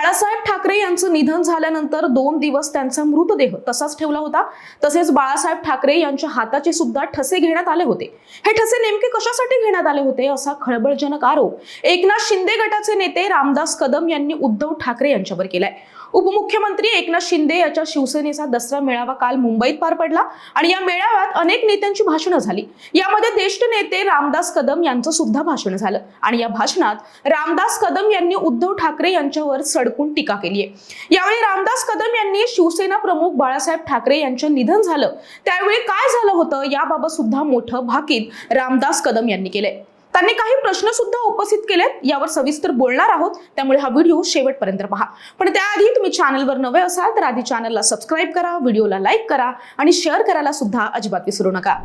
बाळासाहेब ठाकरे यांचं निधन झाल्यानंतर दोन दिवस त्यांचा मृतदेह तसाच ठेवला होता. तसेच बाळासाहेब ठाकरे यांच्या हाताचे सुद्धा ठसे घेण्यात आले होते. हे ठसे नेमके कशासाठी घेण्यात आले होते असा खळबळजनक आरोप एकनाथ शिंदे गटाचे नेते रामदास कदम यांनी उद्धव ठाकरे यांच्यावर केलाय. उपमुख्यमंत्री एकनाथ शिंदे याच्या शिवसेनेचा दसरा मेळावा काल मुंबईत पार पडला आणि या मेळाव्यात अनेक नेत्यांची भाषणं झाली. यामध्ये ज्येष्ठ नेते रामदास कदम यांचं सुद्धा भाषण झालं आणि या भाषणात रामदास कदम यांनी उद्धव ठाकरे यांच्यावर सडकून टीका केली आहे यावेळी रामदास कदम यांनी शिवसेना प्रमुख बाळासाहेब ठाकरे यांचं निधन झालं. त्यावेळी काय झालं होतं याबाबत सुद्धा मोठं भाकीत रामदास कदम यांनी केलंय. त्यांनी काही प्रश्न सुद्धा उपस्थित केलेत यावर सविस्तर बोलणार आहोत. त्यामुळे हा व्हिडिओ शेवटपर्यंत पहा. पण त्याआधी तुम्ही चॅनलवर नवे असाल तर आधी चॅनलला सबस्क्राईब करा व्हिडिओला लाईक करा आणि शेअर करायला सुद्धा अजिबात विसरू नका.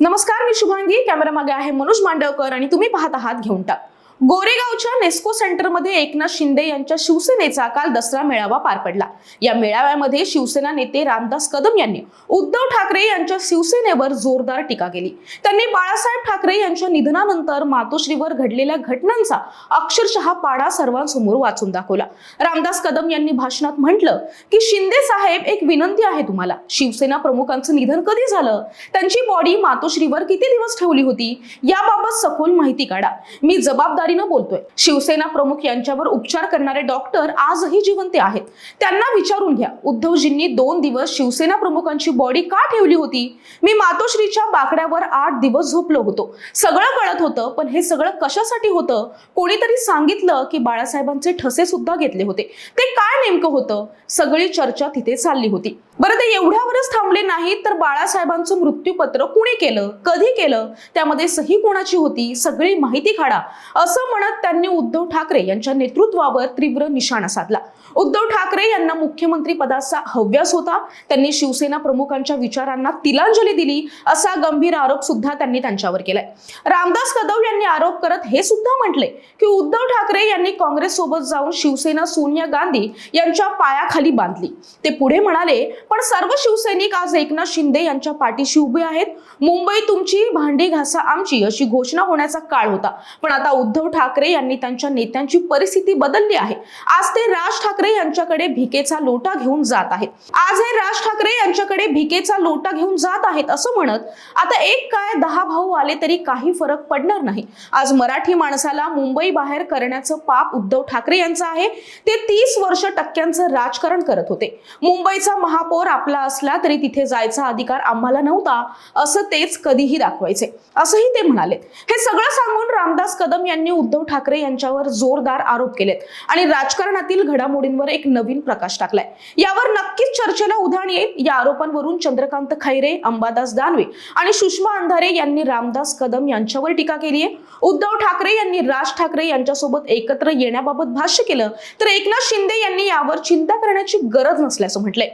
नमस्कार मी शुभांगी. कॅमेरा मागे आहे मनोज मांडवकर आणि तुम्ही पाहत आहात घेऊन टाक. गोरेगावच्या नेस्को सेंटरमध्ये एकनाथ शिंदे यांच्या शिवसेनेचा काल दसरा मेळावा पार पडला. या मेळाव्यामध्ये शिवसेना नेते रामदास कदम यांनी उद्धव ठाकरे यांच्या शिवसेनेवर जोरदार टीका केली. त्यांनी बाळासाहेब ठाकरे यांच्या निधनानंतर मातोश्रीवर घडलेल्या घटनांचा अक्षरशः पाडा सर्वांसमोर वाचून दाखवला. रामदास कदम यांनी भाषणात म्हटलं की शिंदे साहेब एक विनंती आहे तुम्हाला. शिवसेना प्रमुखांचं निधन कधी झालं? त्यांची बॉडी मातोश्रीवर किती दिवस ठेवली होती? याबाबत सखोल माहिती काढा. मी जबाबदारी जबाबदारीनं बोलतोय. शिवसेना प्रमुख यांच्यावर उपचार करणारे डॉक्टर आजही जिवंत आहेत. त्यांना विचारून घ्या उद्धवजींनी दोन दिवस शिवसेना प्रमुखांची बॉडी का ठेवली होती? मी मातोश्रीच्या बाकड्यावर आठ दिवस झोपलो होतो. सगळं कळत होतं पण हे सगळं कशासाठी होतं? कोणीतरी सांगितलं की बाळासाहेबांचे ठसे सुद्धा घेतले होते. ते काय नेमकं होतं? सगळी चर्चा तिथे चालली होती. बरं ते एवढ्यावरच थांबले नाही तर बाळासाहेबांचं मृत्यूपत्र कुणी केलं? कधी केलं? त्यामध्ये सही कोणाची होती? सगळी माहिती काढा. असं असं म्हणत त्यांनी उद्धव ठाकरे यांच्या नेतृत्वावर तीव्र निशाणा साधला. उद्धव ठाकरे यांना मुख्यमंत्री पदाचा हव्यास होता. त्यांनी शिवसेना प्रमुखांच्या विचारांना तिलांजली दिली असा गंभीर आरोप सुद्धा त्यांनी त्यांच्यावर केलाय. रामदास कदम यांनी आरोप करत हे सुद्धा म्हटले की उद्धव ठाकरे यांनी काँग्रेस सोबत जाऊन शिवसेना सोनिया गांधी यांच्या पायाखाली बांधली. ते पुढे म्हणाले पण सर्व शिवसैनिक आज एकनाथ शिंदे यांच्या पाठीशी उभे आहेत. मुंबई तुमची भांडी घासा आमची अशी घोषणा होण्याचा काळ होता. पण आता उद्धव उद्धव ठाकरे यांनी त्यांच्या नेत्यांची परिस्थिती बदलली आहे. आज ते राज ठाकरे यांच्याकडे भिकेचा लोटा घेऊन जात आहेत. आज हे राज ठाकरे यांच्याकडे भिकेचा लोटा घेऊन जात आहेत असं म्हणत आता एक काय दहा भाऊ आले तरी काही फरक पडणार नाही. आज मराठी माणसाला मुंबई बाहेर करण्याचं पाप उद्धव ठाकरे यांचं आहे. ते तीस वर्ष टक्क्यांचं राजकारण करत होते. मुंबईचा महापौर आपला असला तरी तिथे जायचा अधिकार आम्हाला नव्हता असं तेच कधीही दाखवायचे. असंही ते म्हणाले. हे सगळं सांगून रामदास कदम यांनी उद्धव ठाकरे यांच्यावर जोरदार आरोप केलेत. आणि राजकारणातील घडामोडींवर एक नवीन प्रकाश टाकलाय. यावर नक्कीच चर्चेला उधाण येईल. या आरोपांवरून चंद्रकांत खैरे अंबादास दानवे आणि सुषमा अंधारे यांनी रामदास कदम यांच्यावर टीका केली आहे उद्धव ठाकरे यांनी राज ठाकरे यांच्यासोबत एकत्र येण्याबाबत भाष्य केलं. तर एकनाथ शिंदे यांनी यावर चिंता करण्याची गरज नसल्याचं म्हटलंय.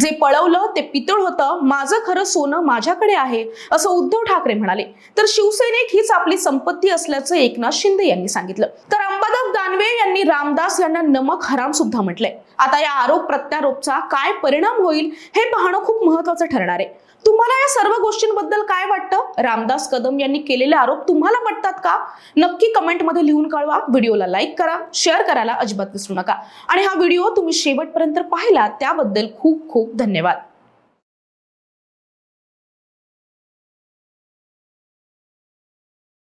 जे पळवलं ते पितळ होतं माझं खरं सोनं माझ्याकडे आहे असं उद्धव ठाकरे म्हणाले. तर शिवसैनिक हीच आपली संपत्ती असल्याचं एकनाथ शिंदे यांनी सांगितलं. तर अंबादास दानवे यांनी रामदास यांना नमक हराम सुद्धा म्हटलंय. आता या आरोप प्रत्यारोपचा काय परिणाम होईल हे पाहणं खूप महत्वाचं ठरणार आहे. तुम्हाला या सर्व गोष्टींबद्दल काय वाटतं? रामदास कदम यांनी केलेले आरोप तुम्हाला पटतात का? नक्की कमेंटमध्ये लिहून कळवा. व्हिडिओला लाईक करा शेअर करायला अजिबात विसरू नका. आणि हा व्हिडिओ तुम्ही शेवटपर्यंत पाहिला त्याबद्दल खूप खूप धन्यवाद.